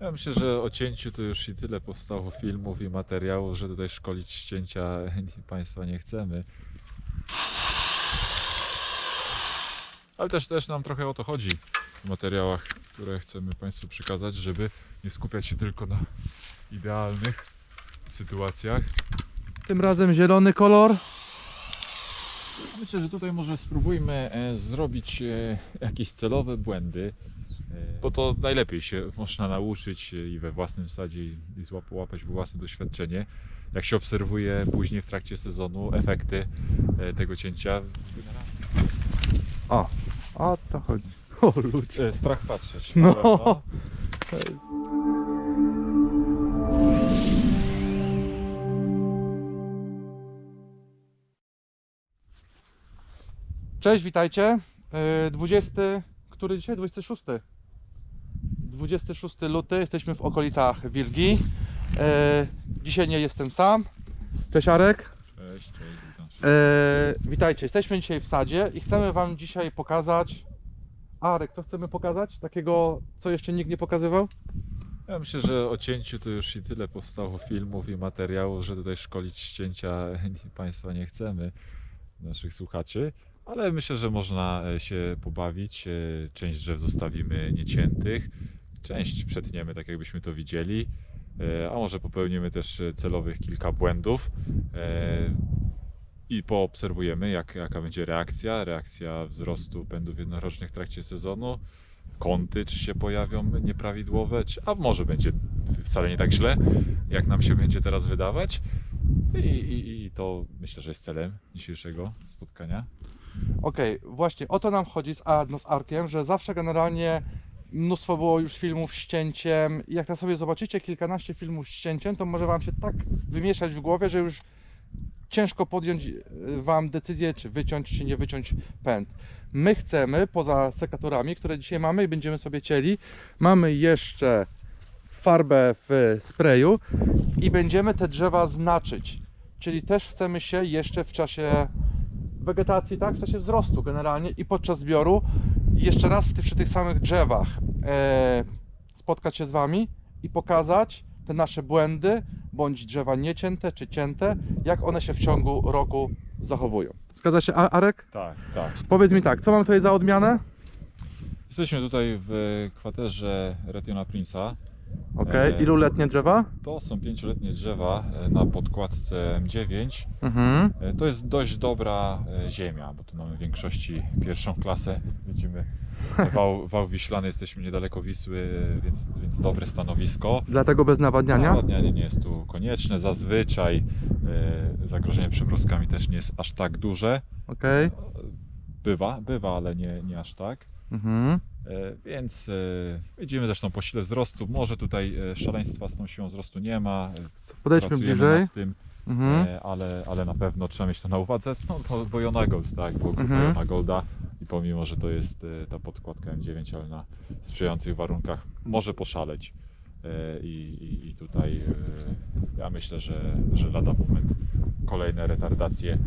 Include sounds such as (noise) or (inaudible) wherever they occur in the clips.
Ja myślę, że o cięciu to już i tyle powstało filmów i materiałów, że tutaj szkolić cięcia (laughs) Państwa nie chcemy. Ale też, też nam trochę o to chodzi w materiałach, które chcemy Państwu przekazać, żeby nie skupiać się tylko na idealnych sytuacjach. Tym razem zielony kolor. Myślę, że tutaj może spróbujmy e, zrobić e, jakieś celowe błędy, bo to najlepiej się (laughs) można nauczyć e, i we własnym sadzie i i złap- łapać własne doświadczenie. Jak się obserwuje później w trakcie sezonu efekty e, tego cięcia, O, o to chodzi. (laughs) O ludzie. e, strach patrzeć. No. pewno. Cześć, witajcie. Yy, 20, który dzisiaj? 26. 26 luty, jesteśmy w okolicach Wilgi. Yy, Dzisiaj nie jestem sam. Cześć Arek. Cześć, cześć, witam. Yy, Witajcie, jesteśmy dzisiaj w sadzie i chcemy Wam dzisiaj pokazać. Arek, co chcemy pokazać? Takiego, co jeszcze nikt nie pokazywał? Ja myślę, że o cięciu to już i tyle powstało filmów i materiałów, że tutaj szkolić cięcia (laughs) Państwa nie chcemy, naszych słuchaczy. Ale myślę, że można e, się pobawić. E, Część drzew zostawimy nieciętych, część przetniemy tak, jakbyśmy to widzieli. E, A może popełnimy też e, celowych kilka błędów e, i poobserwujemy, jak, jaka będzie reakcja. Reakcja wzrostu pędów jednorocznych w trakcie sezonu kąty, czy się pojawią nieprawidłowe, czy, a może będzie wcale nie tak źle, jak nam się będzie teraz wydawać. I, i, i to myślę, że jest celem dzisiejszego spotkania. Okej, właśnie o to nam chodzi z, no, z Arkiem, że zawsze generalnie mnóstwo było już filmów z cięciem. Jak na sobie zobaczycie kilkanaście filmów z cięciem, to może Wam się tak wymieszać w głowie, że już ciężko podjąć y, Wam decyzję, czy wyciąć, czy nie wyciąć pęd. My chcemy, poza sekatorami, które dzisiaj mamy i będziemy sobie cieli, mamy jeszcze farbę w sprayu i będziemy te drzewa znaczyć. Czyli też chcemy się jeszcze w czasie wegetacji, tak, w czasie wzrostu generalnie i podczas zbioru jeszcze raz w ty, przy tych samych drzewach e, spotkać się z Wami i pokazać te nasze błędy, bądź drzewa niecięte czy cięte, jak one się w ciągu roku zachowują. Zgadza się, A- Arek? Tak, tak. Powiedz mi tak, co mam tutaj za odmianę? Jesteśmy tutaj w kwaterze Retiona Prince'a. Okej, E, ilu letnie drzewa? To są pięcioletnie drzewa e, na podkładce M9. Mhm. E, To jest dość dobra ziemia, bo tu mamy w większości pierwszą klasę. Widzimy wał, (laughs) wał wiślany, jesteśmy niedaleko Wisły, więc, więc dobre stanowisko. Dlatego bez nawadniania? Nawadnianie nie jest tu konieczne. Zazwyczaj zagrożenie przymrozkami też nie jest aż tak duże. Okej. Bywa, bywa, ale nie, nie aż tak. Mhm. E, Więc e, widzimy zresztą po sile wzrostu. Może tutaj e, szaleństwa z tą siłą wzrostu nie ma. Podejdźmy pracujemy bliżej. Nad tym, Mhm. ale, ale na pewno trzeba mieć to na uwadze. No to Bojona Gold, tak, bo Mhm. Bojona Golda i pomimo, że to jest ta podkładka M9, ale na sprzyjających warunkach może poszaleć. I, i, i tutaj ja myślę, że, że lada moment kolejne retardacje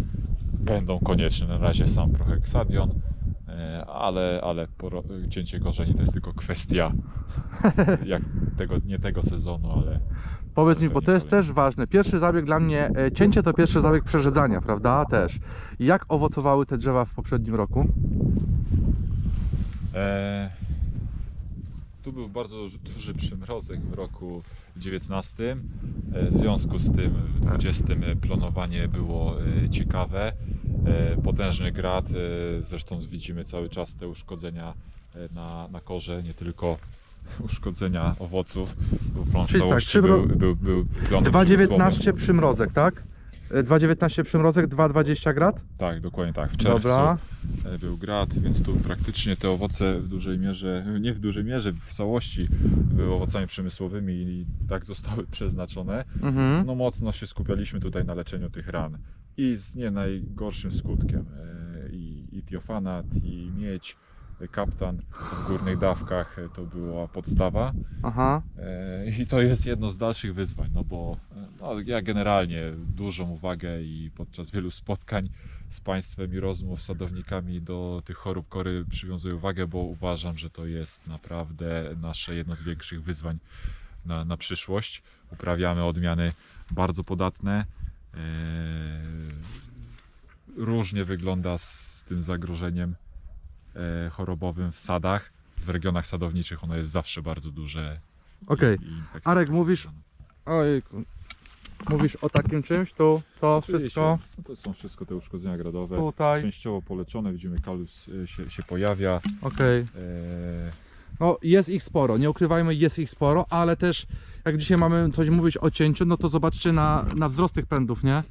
będą konieczne. Na razie sam proheksadion, e, ale, ale cięcie korzeni to jest tylko kwestia (laughs) jak tego, nie tego sezonu, ale Powiedz mi, bo to jest też ważne. Pierwszy zabieg dla mnie, e, cięcie to pierwszy zabieg przerzedzania, prawda? Też. Jak owocowały te drzewa w poprzednim roku? E, tu był bardzo duży przymrozek w roku 19. E, w związku z tym w 20 plonowanie było e, ciekawe. E, potężny grad, e, zresztą widzimy cały czas te uszkodzenia e, na, na korze, nie tylko (laughs) uszkodzenia owoców, w Czyli tak, przymro- był, był, był plonem 2,19 przemysłowym. przymrozek, tak? E, 2,19 przymrozek, 2,20 grad? Tak, dokładnie tak. W czerwcu Dobra. był grad, więc tu praktycznie te owoce w dużej mierze, nie w dużej mierze, w całości były owocami przemysłowymi i tak zostały (laughs) przeznaczone. Mhm. No mocno się skupialiśmy tutaj na leczeniu tych ran i z nie najgorszym skutkiem. E, I, i tiofanat, i miedź, e, kaptan w górnych dawkach e, to była podstawa. Aha. I to jest jedno z dalszych wyzwań, no bo no, ja generalnie dużą uwagę i podczas wielu spotkań z Państwem i rozmów z sadownikami do tych chorób kory przywiązuję uwagę, bo uważam, że to jest naprawdę nasze jedno z większych wyzwań na, na przyszłość. Uprawiamy odmiany bardzo podatne. E, różnie wygląda z tym zagrożeniem e, chorobowym w sadach. W regionach sadowniczych ono jest zawsze bardzo duże. Okej. infekcje Arek, mówisz-. Mówisz o takim czymś, to Oczywiście. wszystko No to są wszystko te uszkodzenia gradowe. tutaj. Częściowo poleczone, widzimy kalus y, się, się pojawia. Okej. E, No jest ich sporo, nie ukrywajmy, jest ich sporo, ale też jak dzisiaj mamy coś mówić o cięciu, no to zobaczcie na, na wzrost tych pędów, nie?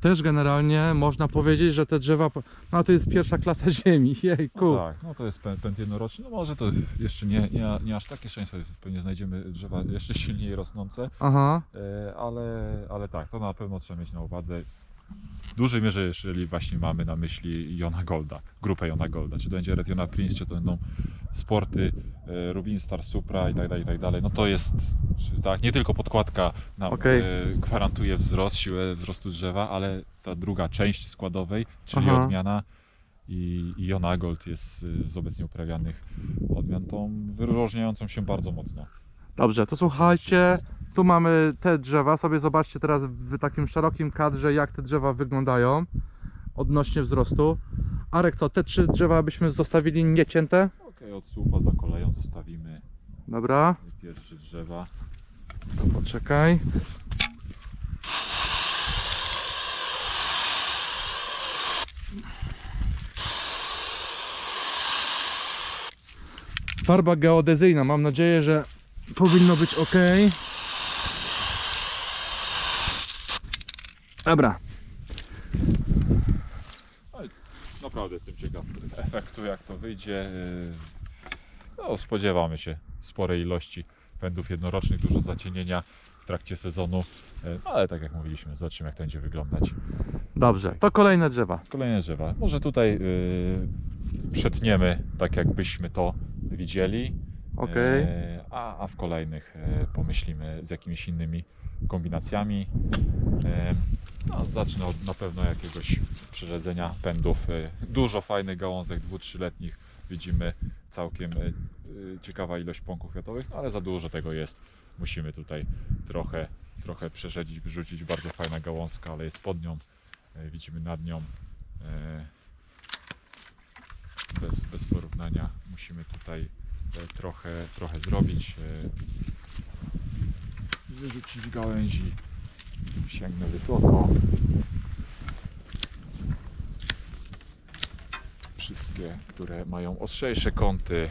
Też generalnie można powiedzieć, że te drzewa, no to jest pierwsza klasa (laughs) ziemi, jejku. Tak, no to jest pę- pęd jednoroczny. No może to jeszcze nie, nie, nie aż takie szczęście, pewnie znajdziemy drzewa jeszcze silniej rosnące, Aha, e, ale, ale tak, to na pewno trzeba mieć na uwadze. W dużej mierze, jeżeli właśnie mamy na myśli Jona Golda, grupę Jona Golda, czy to będzie Red Jona Prince, czy to będą sporty e, Rubin Star Supra i tak dalej, i tak dalej. No to jest tak, nie tylko podkładka nam e, gwarantuje wzrost, siłę wzrostu drzewa, ale ta druga część składowej, czyli Aha. odmiana i, i Jona Gold jest y, z obecnie uprawianych odmian tą wyróżniającą się bardzo mocno. dobrze, to słuchajcie, tu mamy te drzewa, sobie zobaczcie teraz w takim szerokim kadrze, jak te drzewa wyglądają odnośnie wzrostu. Arek, co, te trzy drzewa byśmy zostawili niecięte? Okej, od słupa za koleją zostawimy Dobra, pierwsze drzewa. to poczekaj. Farba geodezyjna, mam nadzieję, że powinno być ok. Dobra, Naprawdę jestem ciekaw efektu, jak to wyjdzie. Y, No, spodziewamy się sporej ilości pędów jednorocznych, dużo zacienienia w trakcie sezonu, y, no, ale tak jak mówiliśmy, zobaczymy jak to będzie wyglądać. dobrze, to kolejne drzewa. Kolejne drzewa. Może tutaj y, przetniemy tak, jakbyśmy to widzieli. Okej. E, A, a w kolejnych e, pomyślimy z jakimiś innymi kombinacjami. E, No, zacznę od na pewno jakiegoś przerzedzenia pędów. Dużo fajnych gałązek dwu, trzyletnich. Widzimy całkiem ciekawa ilość pąków kwiatowych, no ale za dużo tego jest. Musimy tutaj trochę, trochę przerzedzić, wyrzucić. Bardzo fajna gałązka, ale jest pod nią. Widzimy nad nią. Bez, bez porównania musimy tutaj trochę, trochę zrobić. e, Wyrzucić gałęzi, sięgnę wysoko. Wszystkie, które mają ostrzejsze kąty.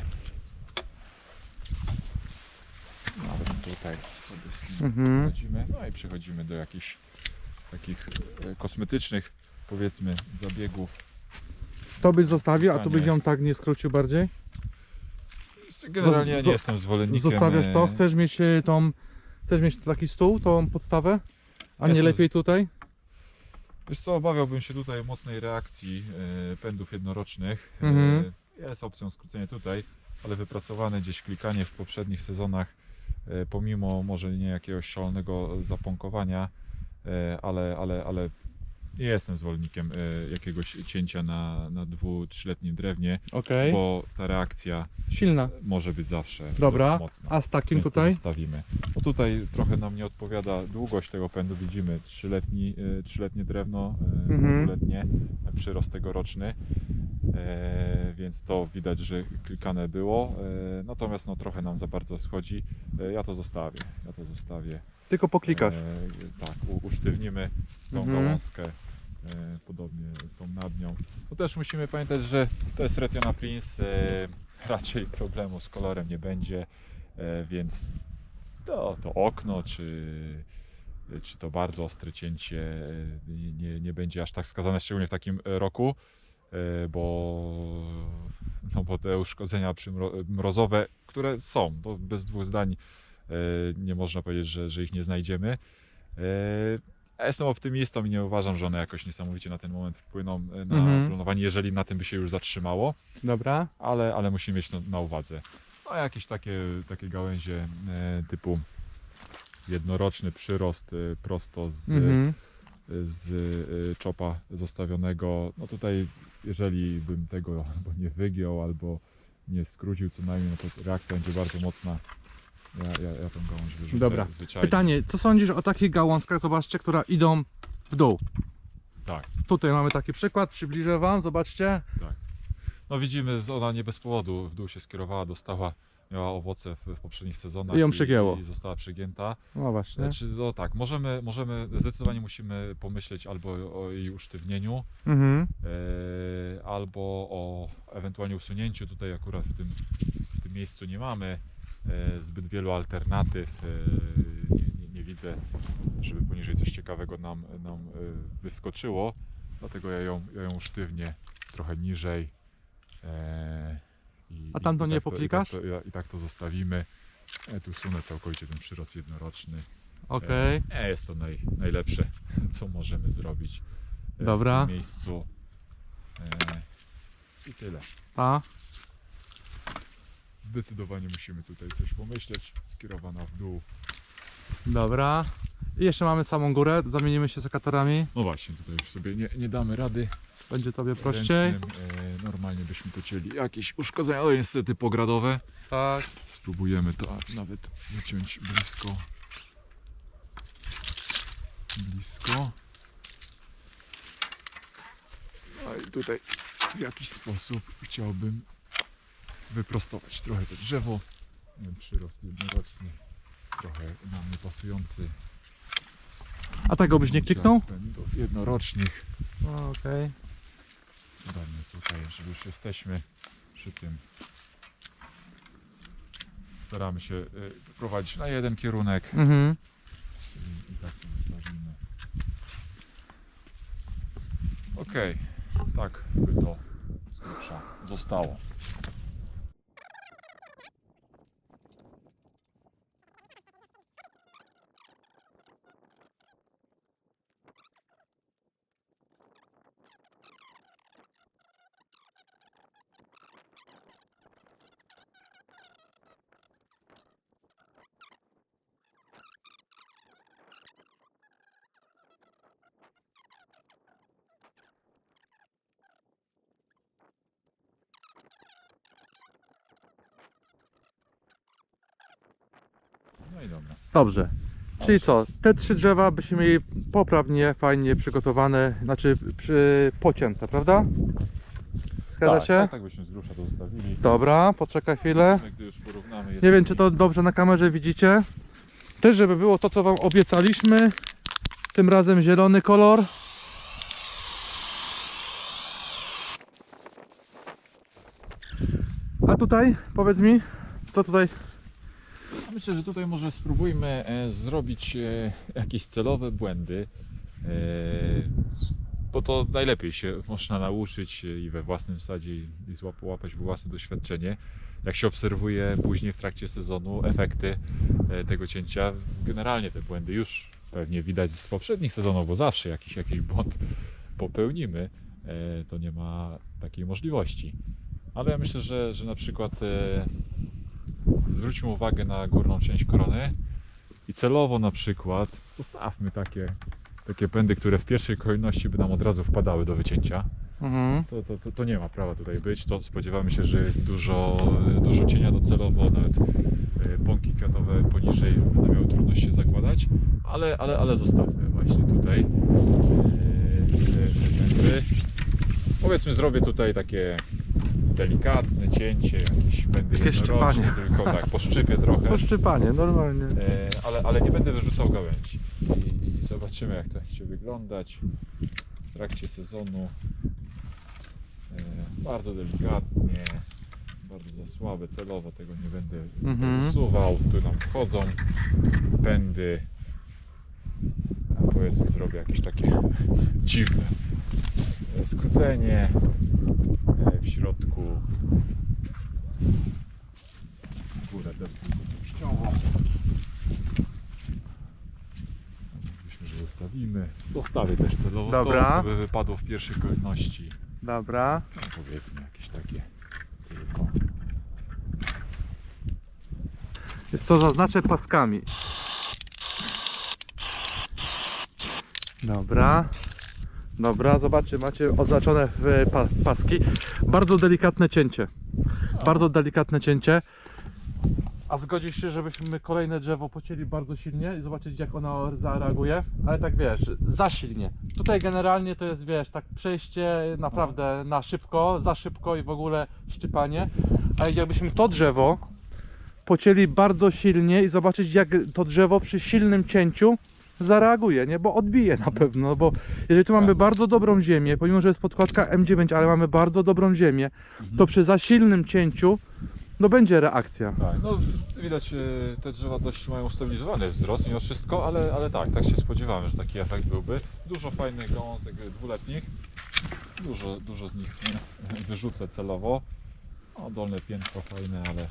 Nawet tutaj sobie z nim Mhm. chodzimy. No i przechodzimy do jakichś takich e, kosmetycznych, powiedzmy, zabiegów. To byś zostawił, a tu byś ją tak nie skrócił bardziej? Generalnie ja nie jestem zwolennikiem. Zostawiasz to? e, Chcesz mieć e, tą, chcesz mieć taki stół, tą podstawę? A nie Jestem lepiej tutaj? Wiesz co, obawiałbym się tutaj mocnej reakcji e, pędów jednorocznych. E, Mhm. Jest opcją skrócenia tutaj, ale wypracowane gdzieś klikanie w poprzednich sezonach, e, pomimo może nie jakiegoś szalonego zapąkowania, e, ale, ale, ale nie jestem zwolennikiem e, jakiegoś cięcia na, na dwu, trzyletnim drewnie, Okej. bo ta reakcja Silna. może być zawsze Dobra. dość mocna. A z takim Więc to tutaj? zostawimy. Bo tutaj trochę nam nie odpowiada długość tego pędu. Widzimy trzyletni, e, trzyletnie drewno, e, Mhm. dwuletnie, przyrost tegoroczny. E, więc to widać, że klikane było. E, natomiast no, trochę nam za bardzo schodzi. E, ja to zostawię. Ja to zostawię. Tylko poklikasz. E, tak, u, usztywnimy tą Mhm. gałązkę. E, podobnie tą nad nią. No też musimy pamiętać, że to jest Retiona Prince. E, (laughs) raczej problemu z kolorem nie będzie, e, więc to, to okno, czy, czy to bardzo ostre cięcie e, nie, nie będzie aż tak wskazane, szczególnie w takim roku, e, bo, no bo te uszkodzenia mrozowe, które są, to bez dwóch zdań nie można powiedzieć, że, że ich nie znajdziemy. E, Ja jestem optymistą i nie uważam, że one jakoś niesamowicie na ten moment wpłyną e, na Mhm. planowanie, jeżeli na tym by się już zatrzymało Dobra. ale, ale musimy mieć na, na uwadze. No jakieś takie, takie gałęzie e, typu jednoroczny przyrost e, prosto z, Mhm. z e, czopa zostawionego. No tutaj jeżeli bym tego albo nie wygiął, albo nie skrócił co najmniej, no to reakcja będzie bardzo mocna. Ja, ja, ja tą gałąź wyrzucę Dobra. zwyczajnie. Pytanie, co sądzisz o takich gałązkach, zobaczcie, które idą w dół? Tak, Tutaj mamy taki przykład, przybliżę wam, zobaczcie. tak. No widzimy, że ona nie bez powodu w dół się skierowała, dostała, miała owoce w, w poprzednich sezonach I ją przegięło. i została przegięta. No właśnie. Czy no tak, możemy, możemy, zdecydowanie musimy pomyśleć albo o jej usztywnieniu, Mhm. e, albo o ewentualnie usunięciu. Tutaj akurat w tym, w tym miejscu nie mamy zbyt wielu alternatyw. E, nie, nie, nie widzę, żeby poniżej coś ciekawego nam, nam e, wyskoczyło. Dlatego ja ją, ja ją usztywnię trochę niżej. E, i, A tamto i, i nie tak to- poklikasz? I tak, to, ja- I tak to zostawimy. E, tu sunę całkowicie ten przyrost jednoroczny. Okej. Nie jest to naj, najlepsze, (laughs) co możemy zrobić e, Dobra. w tym miejscu. E, I tyle. A, Zdecydowanie musimy tutaj coś pomyśleć. Skierowana w dół. dobra. I jeszcze mamy samą górę, zamienimy się sekatorami. No właśnie, tutaj już sobie nie, nie damy rady. Będzie tobie prościej. Ręcznym, e, normalnie byśmy to cieli. Jakieś uszkodzenia, ale niestety pogradowe. Tak. Spróbujemy to nawet wyciąć blisko. Blisko. No i tutaj w jakiś sposób chciałbym wyprostować trochę to drzewo. Przyrost jednoroczny, trochę nam niepasujący. A tego byś nie kliknął? Będą jednorocznych. No, Okej. Damy tutaj, że już jesteśmy przy tym. Staramy się y, prowadzić na jeden kierunek. Mhm. I, i tak to zostawimy. Okej, tak by to z zostało. No i dobra. Dobrze. Czyli co, te trzy drzewa byśmy mieli poprawnie, fajnie przygotowane, znaczy przy, pocięte, prawda? Zgadza tak, się? Tak, tak byśmy z grubsza to zostawili. Dobra, poczekaj chwilę. Gdy już porównamy Nie wiem, czy to dobrze na kamerze widzicie. Też, żeby było to, co Wam obiecaliśmy. Tym razem zielony kolor. A tutaj, powiedz mi, co tutaj? Myślę, że tutaj może spróbujmy e, zrobić e, jakieś celowe błędy, e, bo to najlepiej się można nauczyć i we własnym sadzie i i złap- łapać własne doświadczenie. Jak się obserwuje później w trakcie sezonu efekty tego cięcia, generalnie te błędy już pewnie widać z poprzednich sezonów, bo zawsze jakiś, jakiś błąd popełnimy, to nie ma takiej możliwości. Ale ja myślę, że, że na przykład zwróćmy uwagę na górną część korony i celowo na przykład zostawmy takie, takie pędy, które w pierwszej kolejności by nam od razu wpadały do wycięcia. Mhm. To, to, to, to nie ma prawa tutaj być. To spodziewamy się, że jest dużo, dużo cienia docelowo, nawet e, pąki kwiatowe poniżej będą miały trudność się zakładać, ale, ale, ale zostawmy właśnie tutaj e, te pędy. Powiedzmy zrobię tutaj takie delikatne cięcie, jakieś pędy Takie szczypanie. tylko tak, poszczypię trochę. Poszczypanie, normalnie. E, ale, ale nie będę wyrzucał gałęzi. I, I zobaczymy jak to będzie wyglądać w trakcie sezonu. E, bardzo delikatnie, bardzo za słabe, celowo tego nie będę Mhm. usuwał. Tu nam wchodzą pędy. A powiedzmy zrobię jakieś takie (laughs) dziwne skrócenie e, w środku. Górę deptową. Myślę, że zostawimy. Zostawię też celowo Dobra. to, co by wypadło w pierwszej kolejności. Dobra. No, powiedzmy jakieś takie tylko. Jest to zaznaczę paskami. Dobra. Dobra, zobaczcie, macie oznaczone pa paski. Bardzo delikatne cięcie. Bardzo delikatne cięcie. A zgodzisz się, żebyśmy kolejne drzewo pocięli bardzo silnie i zobaczyć jak ono zareaguje? Ale tak wiesz, za silnie. Tutaj generalnie to jest, wiesz, tak przejście naprawdę na szybko, za szybko i w ogóle szczypanie. A jakbyśmy to drzewo pocięli bardzo silnie i zobaczyć jak to drzewo przy silnym cięciu zareaguje, nie? Bo odbije na pewno, no bo jeżeli tu mamy bardzo dobrą ziemię, pomimo że jest podkładka M9, ale mamy bardzo dobrą ziemię, to przy za silnym cięciu no będzie reakcja. Tak, no widać e, te drzewa dość mają ustabilizowany wzrost mimo wszystko, ale, ale tak, tak się spodziewałem, że taki efekt byłby. Dużo fajnych gałązek dwuletnich, dużo, dużo z nich (laughs) wyrzucę celowo. O, dolne piętro fajne, ale,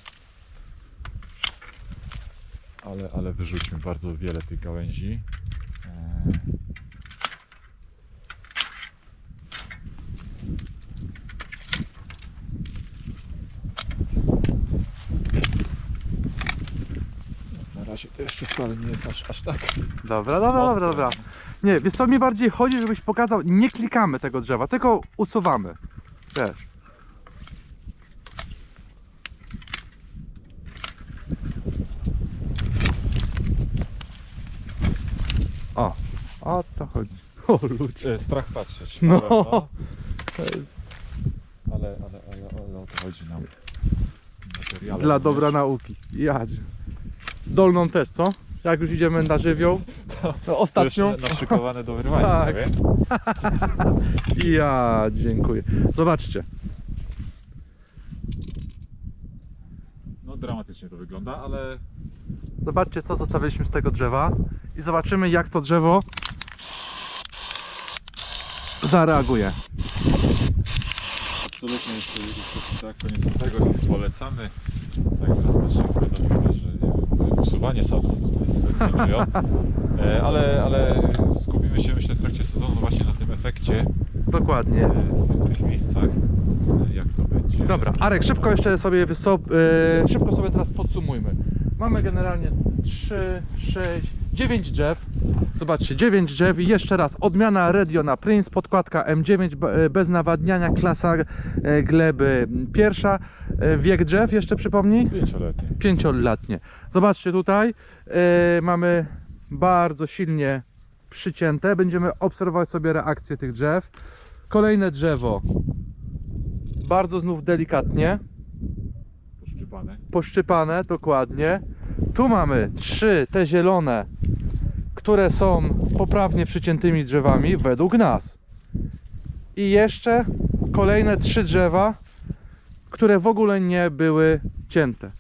ale, ale wyrzućmy bardzo wiele tych gałęzi. Na razie to jeszcze wcale nie jest aż, aż tak. Dobra, dobra, mocno. dobra, dobra. Nie, wiesz co mi bardziej chodzi, żebyś pokazał, nie klikamy tego drzewa, tylko usuwamy. Wiesz. O, o to chodzi. O ludzie. Strach patrzeć. No. ale, no, To jest ale, ale, ale, ale o to chodzi nam. Materiale dla również. dobra nauki. Jadzie. Dolną też, co? Jak już idziemy na żywioł. To ostatnią. już naszykowane do wyrwania, Tak. prawie. (laughs) Ja dziękuję. Zobaczcie. No dramatycznie to wygląda, ale Zobaczcie, co zostawiliśmy z tego drzewa i zobaczymy, jak to drzewo zareaguje. absolutnie jeszcze, jeszcze tak koniec tego polecamy. Tak drastycznie dlatego, że nie wiem, usuwanie sadów sferminują. E, ale, ale skupimy się myślę w trakcie sezonu właśnie na tym efekcie Dokładnie. e, w tych miejscach, e, jak to będzie. Dobra, Arek, szybko jeszcze sobie wystop, yy, szybko sobie teraz podsumujmy. Mamy generalnie 3, 6, 9 drzew. Zobaczcie, 9 drzew i jeszcze raz odmiana Rediona Prince, podkładka M9 be- e, bez nawadniania, klasa e, gleby pierwsza. E, Wiek drzew jeszcze przypomnij? Pięcioletnie. pięciolatnie. Zobaczcie tutaj, e, mamy bardzo silnie przycięte. Będziemy obserwować sobie reakcję tych drzew. Kolejne drzewo, bardzo znów delikatnie, Poszczypane. poszczypane dokładnie. Tu mamy trzy te zielone, które są poprawnie przyciętymi drzewami według nas. I jeszcze kolejne trzy drzewa, które w ogóle nie były cięte.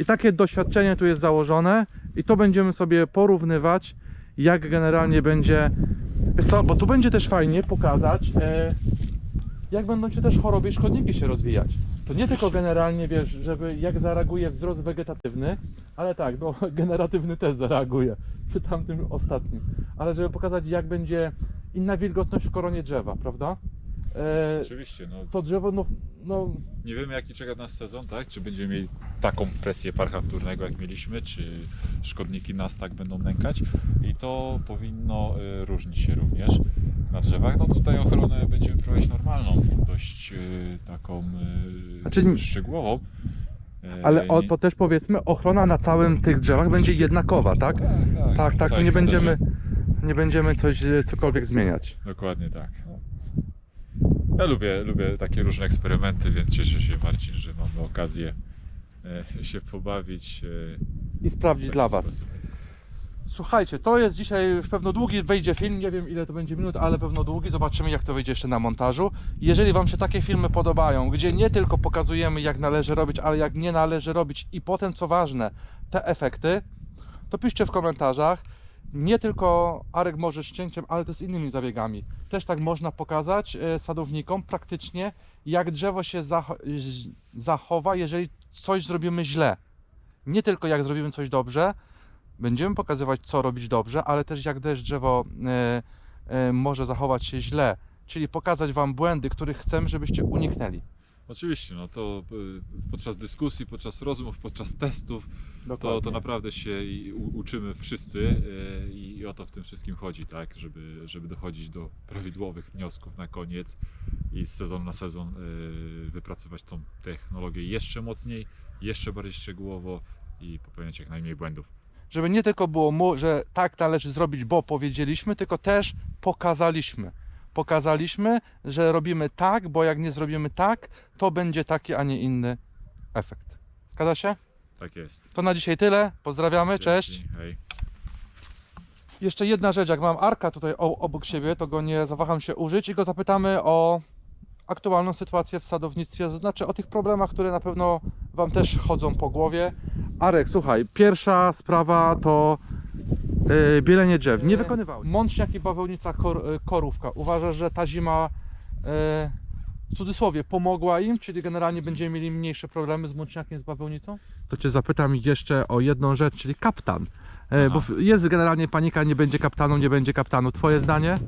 I takie doświadczenie tu jest założone i to będziemy sobie porównywać, jak generalnie będzie. Wiesz co, bo tu będzie też fajnie pokazać, e, jak będą się też choroby i szkodniki się rozwijać. To nie tylko generalnie wiesz, żeby jak zareaguje wzrost wegetatywny, ale tak, no (laughs) generatywny też zareaguje przy tamtym ostatnim, ale żeby pokazać jak będzie inna wilgotność w koronie drzewa, prawda? E, Oczywiście, no to drzewo, no, no nie wiemy jaki czeka nas sezon, tak? Czy będziemy mieli taką presję parcha wtórnego jak mieliśmy, czy szkodniki nas tak będą nękać i to powinno y, różnić się również na drzewach. No tutaj ochronę będziemy prowadzić normalną, dość y, taką y, Znaczy- szczegółową. Y, ale o, nie- to też powiedzmy, ochrona na całym tych drzewach będzie jednakowa, tak? Tak, tak. Tak, tak, nie będziemy, kwaterze. nie będziemy coś, cokolwiek zmieniać. Dokładnie tak. Ja lubię, lubię takie różne eksperymenty, więc cieszę się Marcin, że mamy okazję e, się pobawić. e, I sprawdzić dla Was. sposób. Słuchajcie, to jest dzisiaj pewno długi wejdzie film, nie wiem ile to będzie minut, ale pewno długi. Zobaczymy jak to wyjdzie jeszcze na montażu. Jeżeli Wam się takie filmy podobają, gdzie nie tylko pokazujemy jak należy robić, ale jak nie należy robić i potem co ważne, te efekty, to piszcie w komentarzach. Nie tylko Arek może z cięciem, ale też z innymi zabiegami. Też tak można pokazać e, sadownikom praktycznie, jak drzewo się zachowa, jeżeli coś zrobimy źle. Nie tylko jak zrobimy coś dobrze, będziemy pokazywać, co robić dobrze, ale też jak też drzewo e, e, może zachować się źle, czyli pokazać Wam błędy, których chcemy, żebyście uniknęli. Oczywiście, no to y, podczas dyskusji, podczas rozmów, podczas testów, to, to naprawdę się i uczymy wszyscy y, i o to w tym wszystkim chodzi, tak? Żeby, żeby dochodzić do prawidłowych wniosków na koniec i z sezonu na sezon wypracować tą technologię jeszcze mocniej, jeszcze bardziej szczegółowo i popełniać jak najmniej błędów. Żeby nie tylko było, mu, że tak należy zrobić, bo powiedzieliśmy, tylko też pokazaliśmy. Pokazaliśmy, że robimy tak, bo jak nie zrobimy tak, to będzie taki, a nie inny efekt. Zgadza się? Tak jest. To na dzisiaj tyle. Pozdrawiamy, cześć. Hej. Jeszcze jedna rzecz, jak mam Arka tutaj obok siebie, to go nie zawaham się użyć i go zapytamy o aktualną sytuację w sadownictwie, to znaczy o tych problemach, które na pewno Wam też chodzą po głowie. Arek, słuchaj, pierwsza sprawa to yy, bielenie drzew. Nie wykonywały. Mączniak i bawełnica kor, y, korówka. Uważasz, że ta zima yy, w cudzysłowie pomogła im, czyli generalnie będziemy mieli mniejsze problemy z mączniakiem, z bawełnicą? To Cię zapytam jeszcze o jedną rzecz, czyli kaptan. E, Aha. Bo jest generalnie panika, nie będzie kaptanu, nie będzie kaptanu. Twoje zdanie?